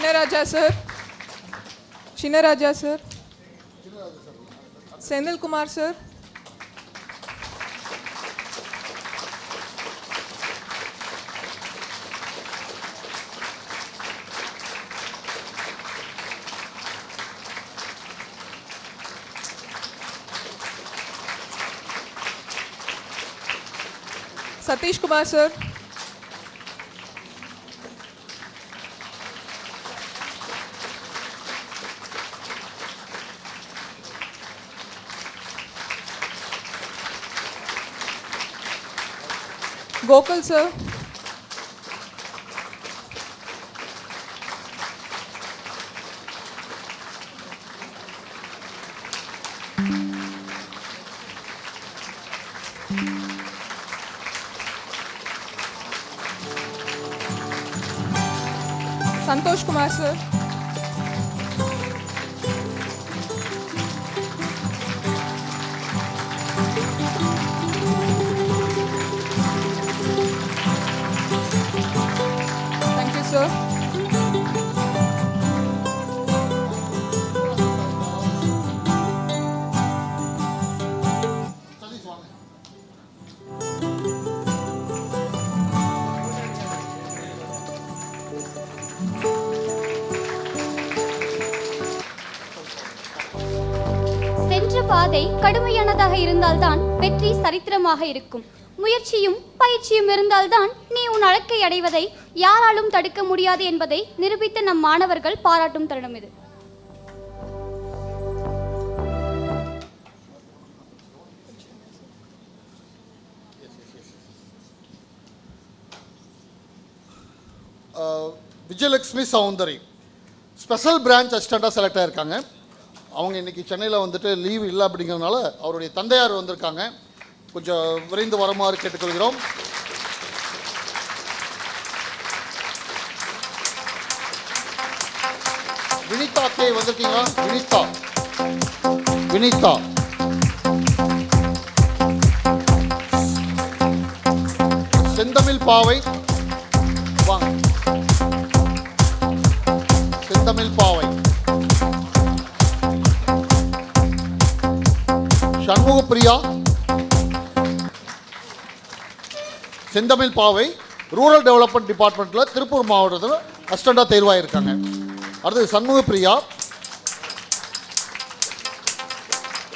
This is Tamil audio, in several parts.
Shinaraja sir. Shinaraja sir. Senil Kumar sir. Satish Kumar sir. vocal, sir. Santosh Kumar, sir. சென்ற பாதை கடுமையானதாக இருந்தால்தான் வெற்றி சரித்திரமாக இருக்கும். முயற்சியும் பயிற்சியும் இருந்தால்தான் நீ உன் அழக்கை அடைவதை யாராலும் தடுக்க முடியாது என்பதை நிரூபித்த நம் மாணவர்கள் பாராட்டும் தருணம் இது. Uh, Vijayalakshmi Soundari. Special branch அசிஸ்டண்ட்டாக செலக்ட் ஆகியிருக்காங்க அவங்க இன்னைக்கு சென்னையில் வந்துட்டு லீவ் இல்லை அப்படிங்கிறதுனால அவருடைய தந்தையார் வந்திருக்காங்க. கொஞ்சம் விரைந்து வருமாறு கேட்டுக்கொள்கிறோம். வினிதா கே வந்திருக்கீங்களா? வினிதா. வினிதா. செந்தமிழ் பாவை. வாங்க. சண்முக பிரியா செந்தமிழ் பாவை ரூரல் டெவலப்மெண்ட் டிபார்ட்மெண்ட்டில் திருப்பூர் மாவட்டத்தில் அசிஸ்டண்டாக தேர்வாயிருக்காங்க. அடுத்து Shanmuga Priya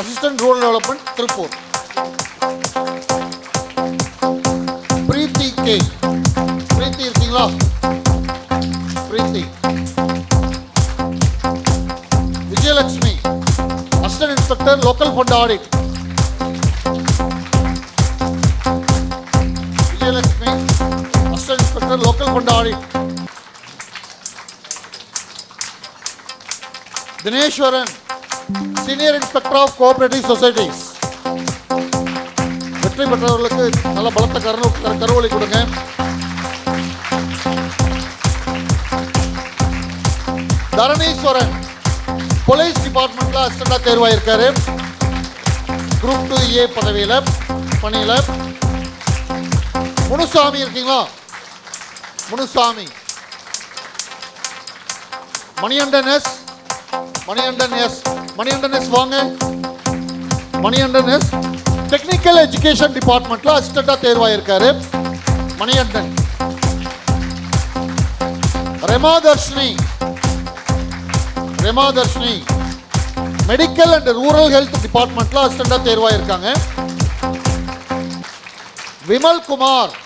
assistant rural development Tiruppur. Preethi K Preethi இருக்கீங்களா? Preethi. Vijayalakshmi assistant inspector local fund audit assistant inspector local fund audit Dhineshwaran senior inspector of cooperative societies வெற்றி பெற்றவர்களுக்கு நல்ல பலத்த கரு கருவொலி கொடுங்க தரணீஸ்வரன் போலீஸ் டிபார்ட்மெண்ட்ல அசிஸ்டண்டா தேர்வாயிருக்காரு குரூப் டூ ஏ பதவியில் பணியில் முனுசாமி இருக்கீங்களா Munusamy. Maniyandan S Maniyandan S Maniyandan S வாங்க. மணியண்டன் எஸ் டெக்னிக்கல் எஜுகேஷன் டிபார்ட்மெண்ட்ல அசிஸ்டண்டா தேர்வாயிருக்காரு. Maniyandan Remadharshini. Remadharshini medical and rural health டிபார்ட்மெண்ட்ல அசிஸ்டண்டா தேர்வாயிருக்காங்க. Vimal Kumar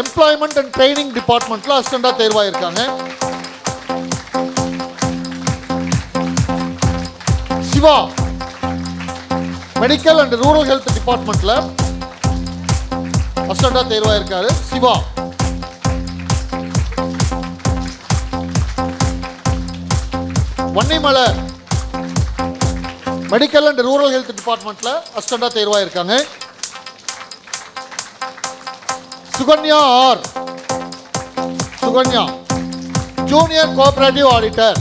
employment and training டிபார்ட்மெண்ட்ல அசிஸ்டண்டா தேர்வாயிருக்காங்க. Siva medical and rural health டிபார்ட்மெண்ட்ல அசிஸ்டண்டா தேர்வாயிருக்காரு. Siva. Vannimalai medical and rural health டிபார்ட்மெண்ட்ல அசிஸ்டண்டா தேர்வாயிருக்காங்க. Sukanya R Sukanya. Junior cooperative auditor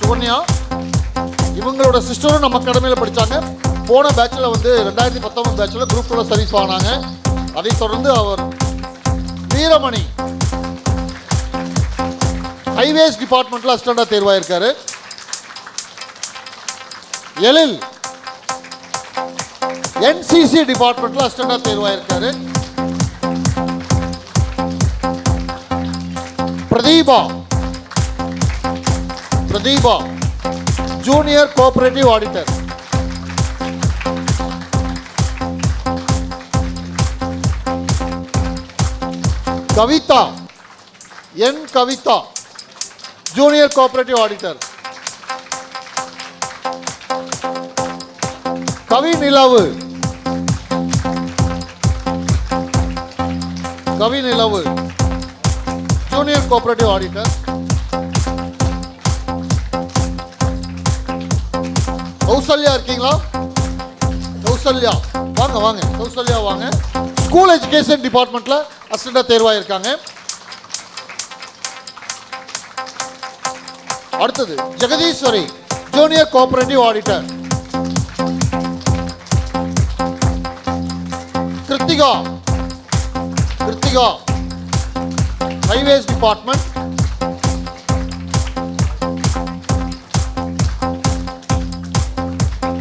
Sukanya இவங்களோட சிஸ்டரும் நம்ம அகாடமியில் படித்தாங்க போன பேட்சில் வந்து ரெண்டாயிரத்தி பத்தொன்பது பேட்சில் குரூப் டூவில் சர்வீஸ் வாங்கினாங்க. அதைத் தொடர்ந்து அவர் வீரமணி ஹைவேஸ் டிபார்ட்மெண்ட்டில் அசிஸ்டண்டா தேர்வாயிருக்காரு. எழில் என்சிசி டிபார்ட்மெண்ட்ல அசிஸ்டண்டா தேர்வாயிருக்காரு. Pradeepa. Pradeepa junior cooperative auditor Kavitha N Kavitha junior cooperative auditor Kavi Nilavu. Kavi Nilavu junior cooperative auditor Kausalya இருக்கீங்களா? கௌசல்யா வாங்க வாங்க. கௌசல்யா வாங்க. ஸ்கூல் எஜுகேஷன் டிபார்ட்மெண்ட்ல அசிஸ்டண்டா தேர்வாயிருக்காங்க. அடுத்தது Jagadeeswari junior cooperative auditor Kiruthika Kiruthika highways department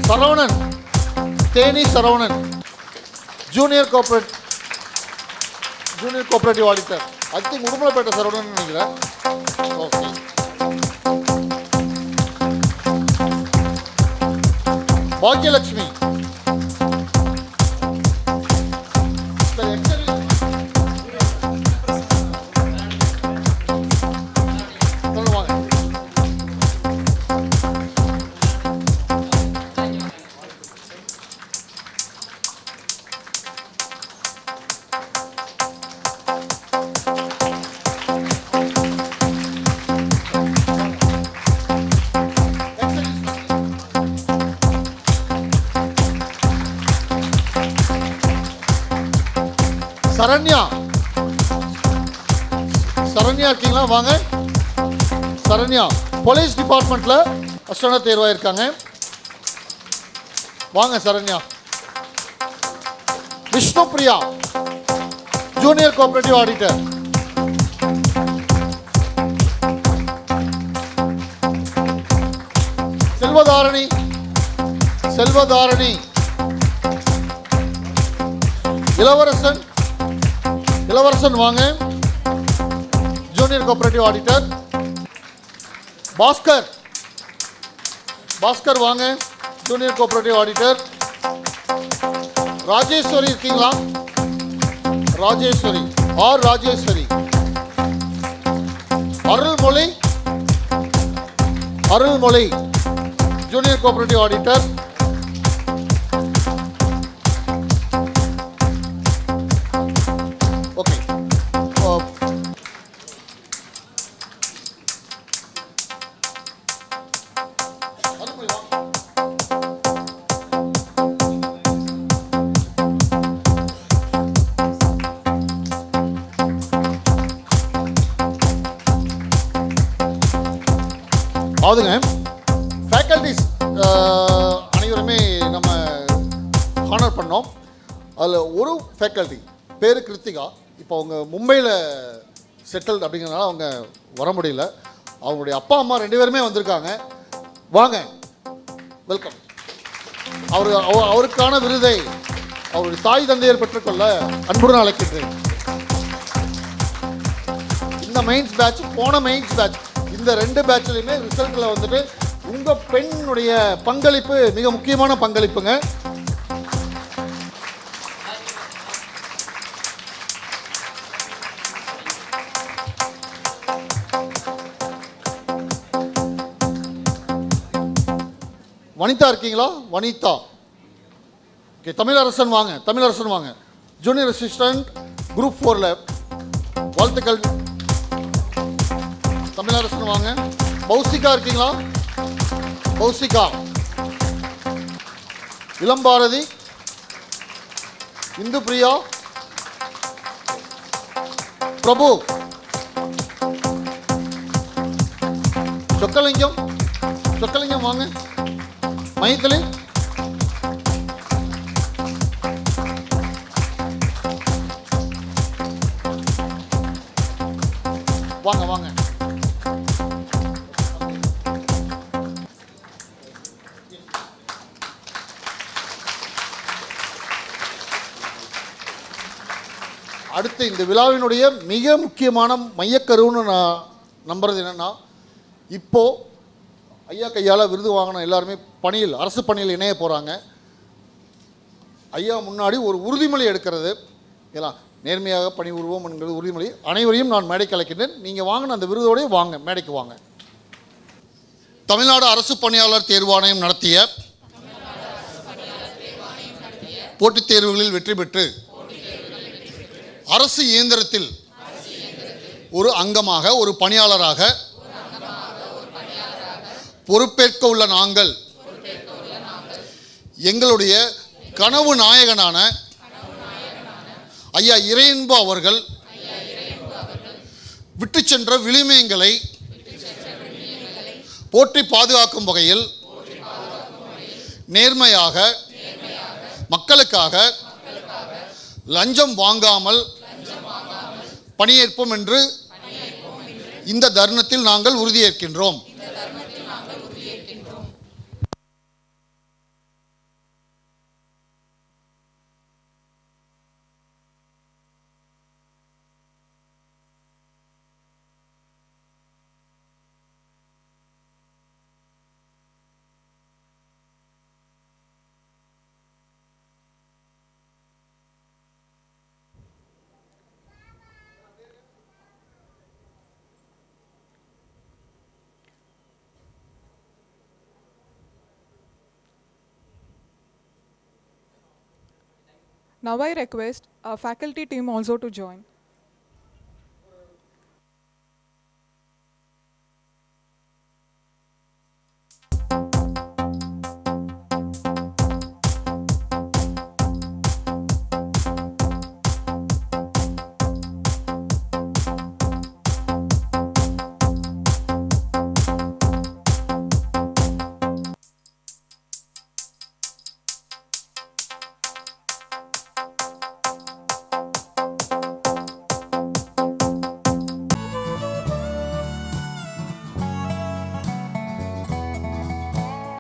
Saravanan Theni Saravanan junior cooperate junior cooperative auditor I think Udumalaipettai Saravanan நினைக்கிறேன் ஓகே சரண்யா இருக்கீங்களா? வாங்க. சரண்யா போலீஸ் டிபார்ட்மெண்ட்டில் அஸ்டனா தேர்வாயிருக்காங்க. வாங்க Saranya. Vishnu Priya junior cooperative auditor Selvadharani Selvadharani. Ilavarasan Ilavarasan வாங்க. Junior cooperative auditor Baskar Baskar வாங்க ஜூனியர் கோஆபரேட்டிவ் ஆடிட்டர் ராஜேஸ்வரி இருக்கீங்களா Rajeswari R Rajeswari Arulmozhi Arulmozhi junior cooperative auditor பண்ணோம். அதில் ஒரு ஃபேக்கல்ட்டி பேர் கிருத்திகா. இப்போ அவங்க மும்பையில் செட்டில்டு அப்படிங்கிறனால அவங்க வர முடியல. அவங்களுடைய அப்பா அம்மா ரெண்டு பேருமே வந்திருக்காங்க. வாங்க. வெல்கம் அவர் அவ- அவருக்கான விருதை அவருடைய தாய் தந்தையர் பெற்றுக்கொள்ள அன்புடன் அழைக்கின்றேன். இந்த மெயின்ஸ் பேட்ச் போன மெயின்ஸ் பேட்ச் இந்த ரெண்டு பேட்ச்லையுமே ரிசல்ட்டில் வந்துட்டு உங்கள் பெண்ணுடைய பங்களிப்பு மிக முக்கியமான பங்களிப்புங்க. வனிதா இருக்கீங்களா? வனிதா. ஓகே தமிழரசன் வாங்க தமிழரசன் வாங்க. ஜூனியர் அசிஸ்டன்ட் குரூப் ஃபோரில் வாழ்த்துக்கள். தமிழரசன் வாங்க. பௌசிகா இருக்கீங்களா? பௌசிகா. இளம்பாரதி இந்து பிரியா. பிரபு. சொக்கலிங்கம். சொக்கலிங்கம் வாங்க. மையத்தில் வாங்க வாங்க. அடுத்து இந்த விழாவினுடைய மிக முக்கியமான மையக்கருன்னு நான் நம்புறது என்னன்னா இப்போ ஐயா கையால் விருது வாங்கின எல்லாருமே பணியில் அரசு பணியில் இணைய போகிறாங்க ஐயா முன்னாடி ஒரு உறுதிமொழி எடுக்கிறது. இதெல்லாம் நேர்மையாக பணி உருவோம் என்கிறது உறுதிமொழி அனைவரையும் நான் மேடைக்கு அழைக்கின்றேன். நீங்கள் வாங்கின அந்த விருதோடய வாங்க மேடைக்கு வாங்க. தமிழ்நாடு அரசு பணியாளர் தேர்வாணையம் நடத்திய போட்டித் தேர்வுகளில் வெற்றி பெற்று அரசு இயந்திரத்தில் ஒரு அங்கமாக ஒரு பணியாளராக பொறுப்பேற்க உள்ள நாங்கள். எங்களுடைய கனவு நாயகனான ஐயா இறையன்பு அவர்கள் விட்டு சென்ற விளிமயங்களை போற்றி பாதுகாக்கும் வகையில் நேர்மையாக மக்களுக்காக லஞ்சம் வாங்காமல் பணியேற்போம் என்று இந்த தருணத்தில் நாங்கள் உறுதியேற்கின்றோம். Now I request our faculty team also to join.